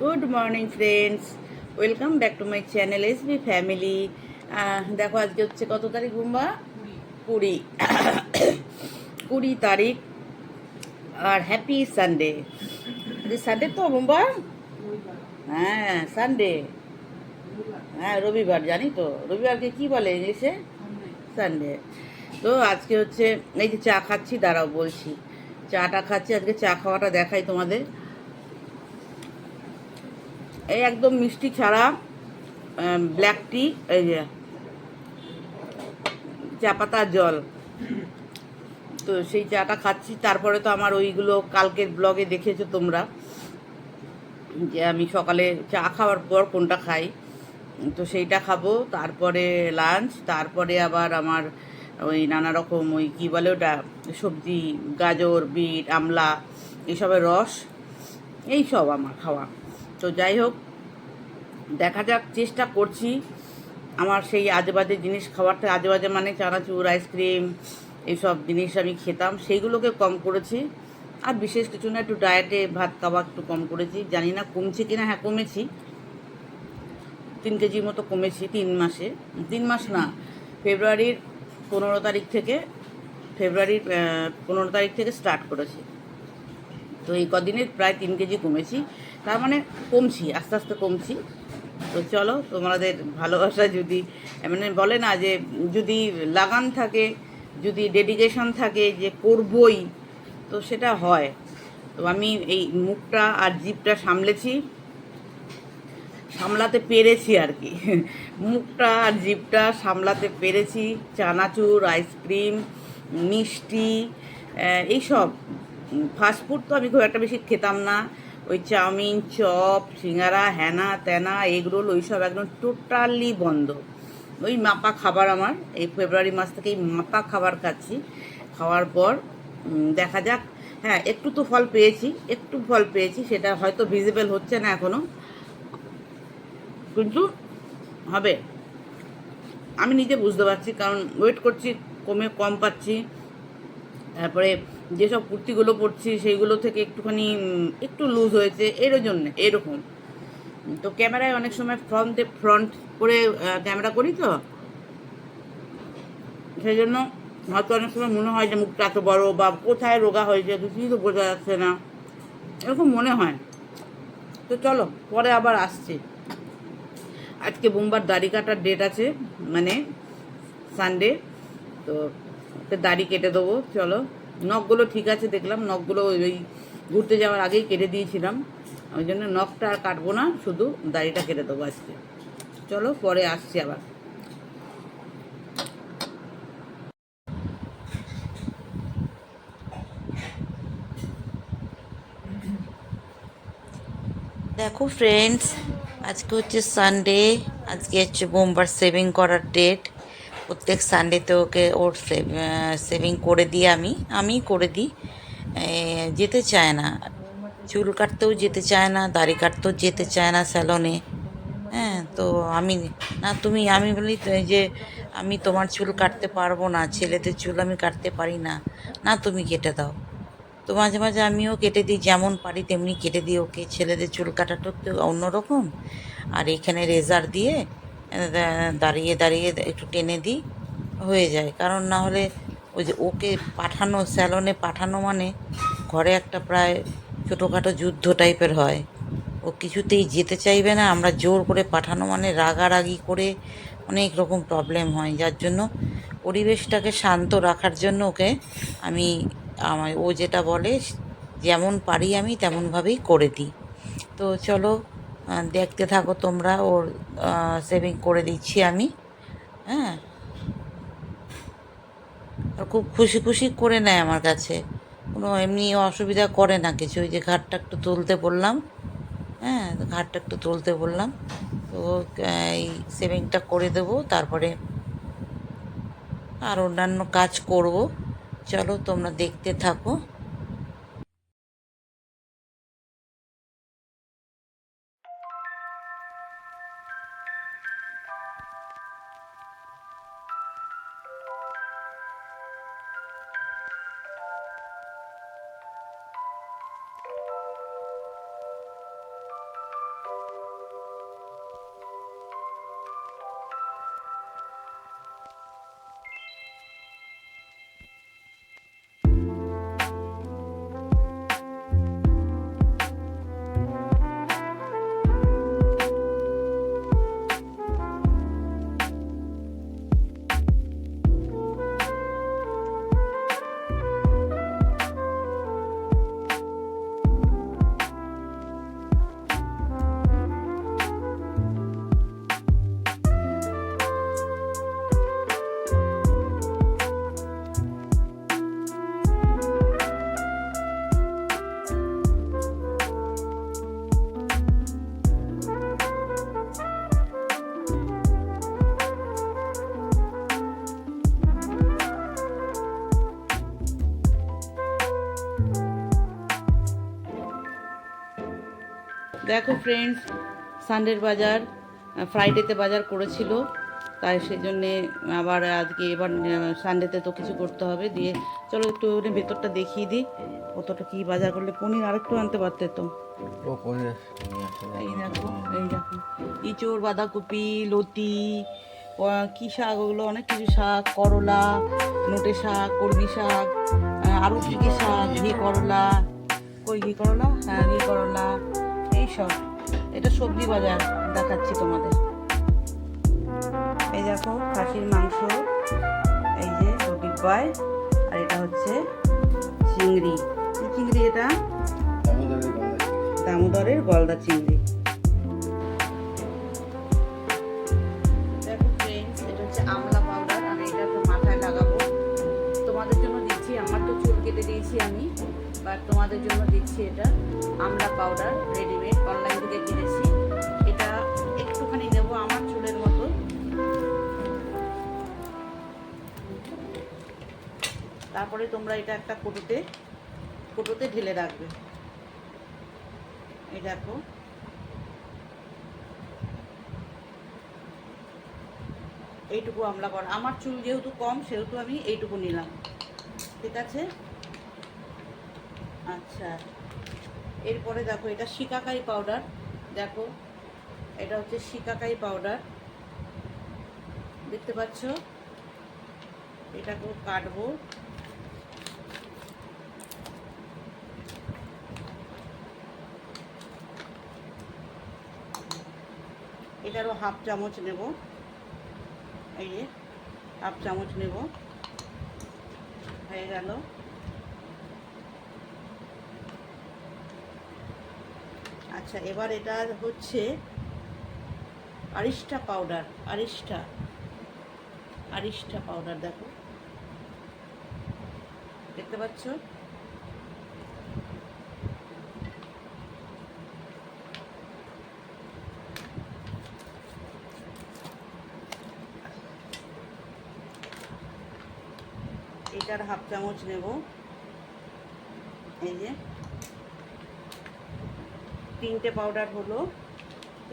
Good morning friends welcome back to my channel S B family দেখো, আজকে হচ্ছে কত তারিখ, বুম্বা? কুড়ি। কুড়ি তারিখ, আর হ্যাপি সানডে সানডে তো, বুম্বা? হ্যাঁ সানডে হ্যাঁ রবিবার, জানি তো। রবিবারকে কি বলে ইংলিশে? সানডে তো আজকে হচ্ছে, এই যে চা খাচ্ছি, দাঁড়াও বলছি। চাটা খাচ্ছি, আজকে চা খাওয়াটা দেখাই তোমাদের। এই একদম মিষ্টি ছাড়া ব্ল্যাক টি এই যে, চা পাতার জল। তো সেই চাটা খাচ্ছি। তারপরে তো আমার ওইগুলো কালকের ব্লগে দেখেছ তোমরা, যে আমি সকালে চা খাওয়ার পর কোনটা খাই। তো সেইটা খাব। তারপরে লাঞ্চ তারপরে আবার আমার ওই নানা রকম ওই কী বলে ওটা, সবজি, গাজর, বিট, আমলা এইসবের রস, এই সব আমার খাওয়া। তো যাই হোক, দেখা যাক, চেষ্টা করছি আমার সেই আজেবাজে জিনিস খাবারটা। আজেবাজে মানে চানাচুর, আইসক্রিম, এইসব জিনিস আমি খেতাম, সেইগুলোকে কম করেছি। আর বিশেষ কিছু না, একটু ডায়েটে ভাত খাওয়া একটু কম করেছি। জানি না কমছে কিনা হ্যাঁ কমেছি। তিন কেজির মতো কমেছি তিন মাসে। তিন মাস না, ফেব্রুয়ারির পনেরো তারিখ থেকে, ফেব্রুয়ারির পনেরো তারিখ থেকে স্টার্ট করেছি। তো এই কদিনে প্রায় তিন কেজি কমেছি। তার মানে কমছি, আস্তে আস্তে কমছি। তো চলো, তোমাদের ভালোবাসা যদি মানে বলে না যে যদি লাগান থাকে, যদি ডেডিকেশন থাকে যে করবই, তো সেটা হয়। তো আমি এই মুখটা আর জিপটা সামলেছি, সামলাতে পেরেছি আর কি। মুখটা আর জিভটা সামলাতে পেরেছি, চানাচুর, আইসক্রিম, মিষ্টি এইসব। ফাস্টফুড তো আমি খুব একটা বেশি খেতাম না। ওই চাউমিন, চপ, সিঙ্গারা হ্যানা ত্যানা এগরোল ওইসব একদম টোটালি বন্ধ। ওই মাপা খাবার আমার, এই ফেব্রুয়ারি মাস থেকেই মাপা খাবার খাচ্ছি। খাওয়ার পর দেখা যাক। হ্যাঁ একটু তো ফল পেয়েছি, একটু ফল পেয়েছি, সেটা হয়তো ভিজিবল হচ্ছে না এখনও কিন্তু হবে। আমি নিজে বুঝতে পারছি, কারণ ওয়েট করছি, কমে কম পাচ্ছি। তারপরে যেসব কুর্তিগুলো পরছি, সেইগুলো থেকে একটুখানি একটু লুজ হয়েছে এর জন্য, এরকম। তো ক্যামেরায় অনেক সময় ফ্রন্টে ফ্রন্ট করে ক্যামেরা করি তো। সেই জন্য হয়তো অনেক সময় মনে হয় যে মুখটা এত বড় বা কোথায় রোগা হয়েছে কিছুই তো বোঝা যাচ্ছে না। এরকম মনে হয়। তো চলো, পরে আবার আসছি। আজকে বোমবার দাড়ি কাটার ডেট আছে মানে সানডে তো দাড়ি কেটে দেবো, চলো। নখগুলো ঠিক আছে দেখলাম, নখগুলো ওই ঘুরতে যাওয়ার আগেই কেটে দিয়েছিলাম। ওই জন্য নখটা আর কাটবো না, শুধু দাড়িটা কেটে দেবো আজকে। চলো, পরে আসছি আবার। দেখো ফ্রেন্ডস আজকে হচ্ছে সানডে আজকে হচ্ছে বোমবার সেভিং করার ডেট প্রত্যেক সানডেতে ওকে ওর সেভিং করে দিই আমি আমি করে দিই। যেতে চায় না। চুল কাটতেও যেতে চায় না, দাড়ি কাটতেও যেতে চায় না স্যালনে হ্যাঁ তো আমি, না তুমি, আমি বলি যে আমি তোমার চুল কাটতে পারব না, ছেলেদের চুল আমি কাটতে পারি না। না, তুমি কেটে দাও। তো মাঝে মাঝে আমিও কেটে দিই, যেমন পারি তেমনি কেটে দিই ওকে। ছেলেদের চুল কাটাটা তো অন্যরকম। আর এখানে রেজার দিয়ে দাঁড়িয়ে দাঁড়িয়ে একটু টেনে দিই, হয়ে যায়। কারণ না হলে ওই যে ওকে পাঠানো, স্যালনে পাঠানো মানে ঘরে একটা প্রায় ছোটোখাটো যুদ্ধ টাইপের হয়। ও কিছুতেই যেতে চাইবে না, আমরা জোর করে পাঠানো মানে রাগারাগি করে অনেক রকম প্রবলেম হয়। যার জন্য পরিবেশটাকে শান্ত রাখার জন্য ওকে আমি আমার ও যেটা বলে, যেমন পারি আমি তেমনভাবেই করে দিই। তো চলো দেখতে থাকো তোমরা, ওর সেভিং করে দিচ্ছি আমি। হ্যাঁ? আর খুব খুশি খুশি করে নেয় আমার কাছে। কোনো এমনি অসুবিধা করে না কিছু। ওই যে ঘাটটা একটু তুলতে বললাম। হ্যাঁ ঘাটটা একটু তুলতে বললাম। তো এই সেভিংটা করে দেবো, তারপরে আর অন্যান্য কাজ করব। চলো তোমরা দেখতে থাকো। দেখো ফ্রেন্ডস সানডের বাজার ফ্রাইডেতে বাজার করেছিল তাই সেই জন্যে আবার আজকে এবার সানডেতে তো কিছু করতে হবে দিয়ে চলো একটু ভেতরটা দেখিয়ে দিই কতটা কী বাজার করলে পনির আরেকটু আনতে পারতে তো। এই দেখো এই দেখো ইঁচড় বাঁধাকপি লতি কী শাক ওগুলো অনেক কিছু শাক করলা নোটে শাক কলমি শাক আরও কী কী শাক ঘি করলা কই ঘি করলা? হ্যাঁ ঘি করলা। এইসব এটা সবজি বাজার, দেখাচ্ছি তোমাদের। এই দেখো, খাসির মাংস, এই যে ডিব্বায় আর এটা হচ্ছে চিংড়ি। কি চিংড়ি এটা? দামোদরের গলদা চিংড়ি। আমলা পাউডার তো মাথায় লাগাবো। তোমাদের জন্য দিচ্ছি, আমার তো চুল কেটে দিয়েছি আমি বাট তোমাদের জন্য দিচ্ছি এটা আমলা পাউডার রেডিমেড অনলাইন থেকে কিনেছি। এটা একটুখানি নেব আমার চুলের মতো। তারপরে তোমরা এটা একটা কোটোতে কোটোতে ঢেলে রাখবে। এই দেখো। এইটুকু আমলা কর। আমার চুল যেহেতু কম, সেহেতু আমি এইটুকু নিলাম। ঠিক আছে? আচ্ছা। এরপরে দেখো, এটা শিকাকাই পাউডার দেখো, এটা হচ্ছে শিকাকাই পাউডার দেখতে পাচ্ছ? এটাকেও কাটবো। এটারও হাফ চামচ নেব। এই যে হাফ চামচ নেব। হয়ে গেল। আচ্ছা এবার এটা হচ্ছে আরিষ্টা পাউডার আরিষ্টা আরিষ্টা পাউডার দেখো। দেখতে পাচ্ছ? এটার হাফ চামচ নেব। এই যে। তিনটে পাউডার হলো।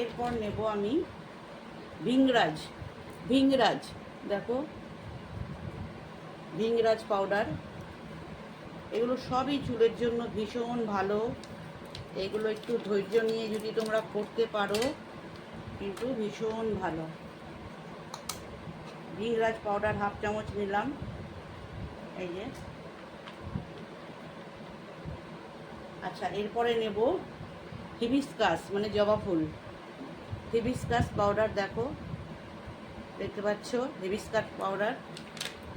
এরপর নেব আমি ভিংরাজ। ভিংরাজ, দেখো। ভিংরাজ পাউডার এগুলো সবই চুলের জন্য ভীষণ ভালো। এগুলো একটু ধৈর্য নিয়ে যদি তোমরা করতে পারো, কিন্তু ভীষণ ভালো। ভিংরাজ পাউডার হাফ চামচ নিলাম। এই যে। আচ্ছা এরপরে নেব হিবিস্কাস মানে জবা ফুল। হিবিস্কাস পাউডার দেখো, দেখতে পাচ্ছ? হিবিস্কাস পাউডার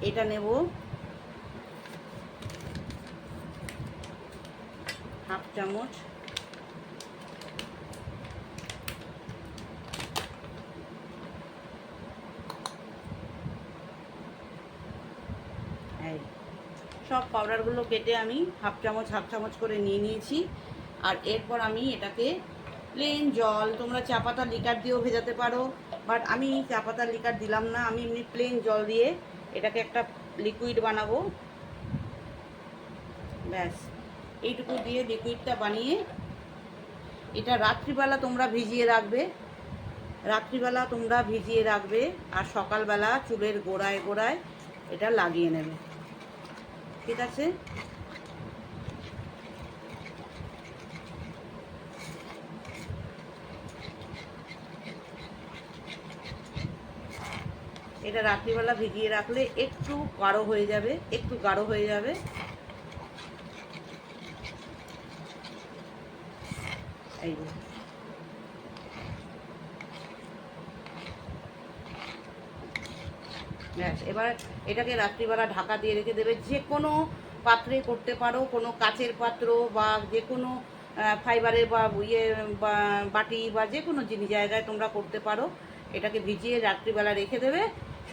এটা নেব হাফ চামচ। সব পাউডারগুলো কেটে আমি হাফ চামচ হাফ চামচ করে নিয়ে নিয়েছি। আর এরপর আমি এটাকে প্লেন জল, তোমরা চা পাতা লিকার দিয়েও ভেজাতে পারো বাট আমি চা পাতা লিকার দিলাম না, আমি এমনি প্লেন জল দিয়ে এটাকে একটা লিকুইড বানাবো। ব্যাস, এইটুকু দিয়ে লিকুইডটা বানিয়ে এটা রাত্রিবেলা তোমরা ভিজিয়ে রাখবে। রাত্রিবেলা তোমরা ভিজিয়ে রাখবে আর সকালবেলা চুলের গোড়ায় গোড়ায় এটা লাগিয়ে নেবে। ঠিক আছে? এটা রাত্রিবেলা ভিজিয়ে রাখলে একটু গাঢ় হয়ে যাবে, একটু গাঢ় হয়ে যাবে। এই এবার এটাকে রাত্রিবেলা ঢাকা দিয়ে রেখে দেবে। যে কোনো পাত্রে করতে পারো, কোনো কাচের পাত্র বা যে কোনো ফাইবারের বা ইয়ে বাটি বা যে কোনো জিনিস জায়গায় তোমরা করতে পারো। এটাকে ভিজিয়ে রাত্রিবেলা রেখে দেবে।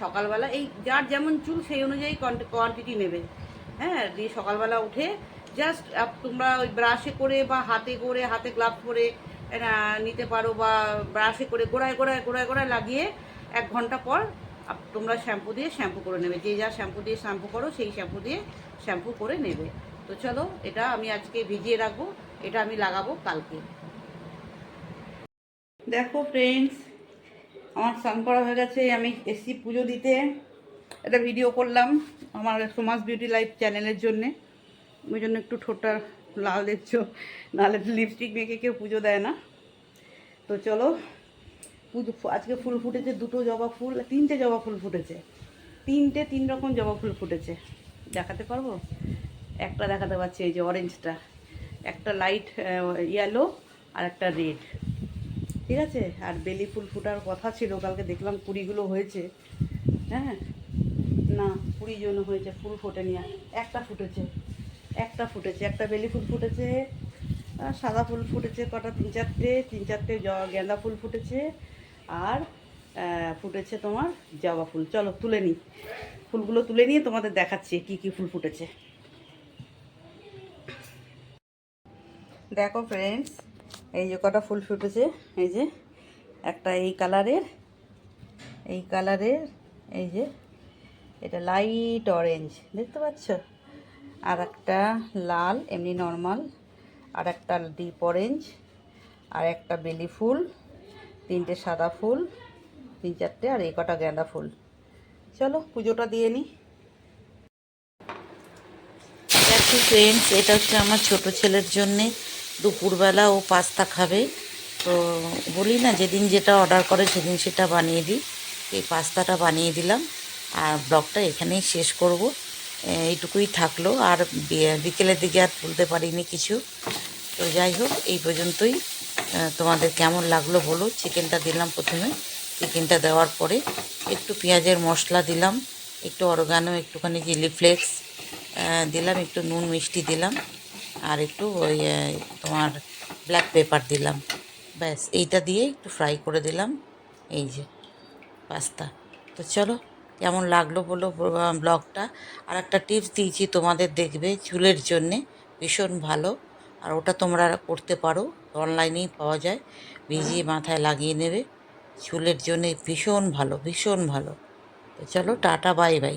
সকালবেলা, এই যার যেমন চুল সেই অনুযায়ী কোয়ান্টিটি নেবে। হ্যাঁ দিয়ে সকালবেলা উঠে জাস্ট তোমরা ওই ব্রাশে করে বা হাতে করে, হাতে গ্লাভস করে নিতে পারো বা ব্রাশে করে, গোড়ায় গোড়ায় গোড়ায় গোড়ায় লাগিয়ে এক ঘণ্টা পর তোমরা শ্যাম্পু দিয়ে শ্যাম্পু করে নেবে। যে যা শ্যাম্পু দিয়ে শ্যাম্পু করো, সেই শ্যাম্পু দিয়ে শ্যাম্পু করে নেবে। তো চলো, এটা আমি আজকে ভিজিয়ে রাখব, এটা আমি লাগাবো কালকে। দেখো ফ্রেন্ডস আমার স্নান করা হয়ে গেছে, আমি এসি পুজো দিতে। একটা ভিডিও করলাম আমার সোমাস বিউটি লাইফ চ্যানেলের জন্যে। ওই জন্য একটু ঠোঁটটা লাল দেখছ, নাহলে লিপস্টিক মেখে কেউ পুজো দেয় না। তো চলো, পুজো, আজকে ফুল ফুটেছে দুটো জবা ফুল, তিনটে জবা ফুল ফুটেছে। তিনটে তিন রকম জবা ফুল ফুটেছে। দেখাতে পারব? একটা দেখাতে পারছি এই যে অরেঞ্জটা একটা লাইট ইয়েলো আর একটা রেড ঠিক আছে? আর বেলি ফুল ফুটার কথা ছিল, কালকে দেখলাম কুড়িগুলো হয়েছে। হ্যাঁ? না, কুড়ি জন হয়েছে, ফুল ফোটেনি। আর। একটা ফুটেছে একটা ফুটেছে, একটা বেলি ফুল ফুটেছে সাদা ফুল ফুটেছে কটা, তিন চারটে তিন চারটে জ- গেঁদা ফুল ফুটেছে, আর ফুটেছে তোমার জবা ফুল। চলো, তুলে নিই। ফুলগুলো তুলে নিয়ে তোমাদের দেখাচ্ছি কি কি ফুল ফুটেছে। দেখো ফ্রেন্ডস এই যে কটা ফুল ফুটেছে, এই যে একটা এই কালারের এই কালারের, এই যে এটা লাইট অরেঞ্জ দেখতে পাচ্ছ? আর একটা লাল, এমনি নর্মাল আর একটা ডিপ অরেঞ্জ আর একটা বেলি ফুল, তিনটে সাদা ফুল, তিন চারটে, আর এই কটা গাঁদা ফুল। চলো, পুজোটা দিয়ে নিই ফ্রেন্ডস এটা হচ্ছে আমার ছোট ছেলের জন্যে দুপুরবেলা ও পাস্তা খাবে। তো বলি না, যেদিন যেটা অর্ডার করে সেদিন সেটা বানিয়ে দিই। এই পাস্তাটা বানিয়ে দিলাম আর ব্লগটা এখানেই শেষ করব। এইটুকুই থাকল। আর বিকেলের দিকে আর তুলতে পারিনি কিছু। তো যাই হোক, এই পর্যন্তই। তোমাদের কেমন লাগল বলো? চিকেনটা দিলাম প্রথমে। চিকেনটা দেওয়ার পরে একটু পেঁয়াজের মশলা দিলাম। একটু অরগানো, একটুখানি চিলি ফ্লেক্স। দিলাম, একটু নুন মিষ্টি দিলাম। আর একটু ওই তোমার ব্ল্যাক পেপার দিলাম। ব্যাস, এইটা দিয়ে একটু ফ্রাই করে দিলাম। এই যে, পাস্তা। তো চলো, কেমন লাগল বলো ব্লগটা আর একটা টিপস দিয়েছি তোমাদের দেখবে, চুলের জন্যে। ভীষণ ভালো। আর ওটা তোমরা করতে পারো, অনলাইনেই পাওয়া যায়। ভিজিয়ে মাথায় লাগিয়ে নেবে। চুলের জন্যে ভীষণ ভালো ভীষণ ভালো। তো চলো, টাটা, বাই বাই।